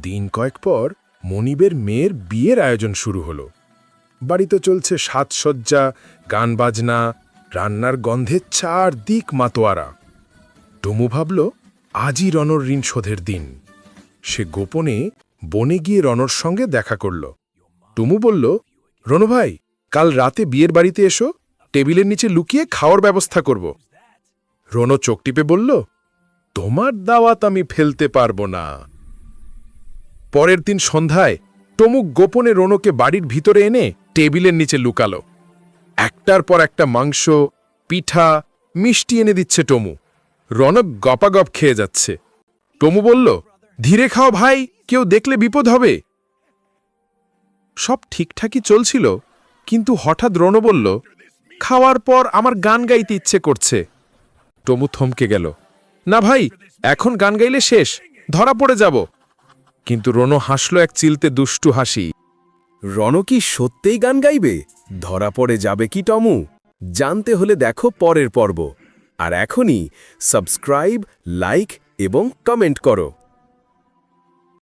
দিন কয়েক পর মনিবের মেয়ের বিয়ের আয়োজন শুরু হলো। বাড়িতে চলছে সাজসজ্জা, গান বাজনা, রান্নার গন্ধে চার দিক মাতোয়ারা। টমু ভাবল, আজই রনর ঋণ শোধের দিন। সে গোপনে বনে গিয়ে রনর সঙ্গে দেখা করল। টুমু বলল, রনু ভাই, কাল রাতে বিয়ের বাড়িতে এসো, টেবিলের নিচে লুকিয়ে খাওয়ার ব্যবস্থা করব। রনো চোখ টিপে বলল, তোমার দাওয়াত আমি ফেলতে পারব না। পরের দিন সন্ধ্যায় টমুক গোপনে রনোকে বাড়ির ভিতরে এনে টেবিলের নিচে লুকালো। একটার পর একটা মাংস, পিঠা, মিষ্টি এনে দিচ্ছে টমু রনক গপাগপ খেয়ে যাচ্ছে। টমু বলল, ধীরে খাও ভাই, কেউ দেখলে বিপদ হবে। সব ঠিকঠাকই চলছিল, কিন্তু হঠাৎ রণ বলল, খাওয়ার পর আমার গান গাইতে ইচ্ছে করছে। টমু থমকে গেল, না ভাই, এখন গান গাইলে শেষ, ধরা পড়ে যাব। কিন্তু রনো হাসল এক চিলতে দুষ্টু হাসি। রণ কি সত্যিই গান গাইবে? ধরা পড়ে যাবে কি টমু? জানতে হলে দেখো পরের পর্ব। আর এখনই সাবস্ক্রাইব লাইক এবং কমেন্ট করো।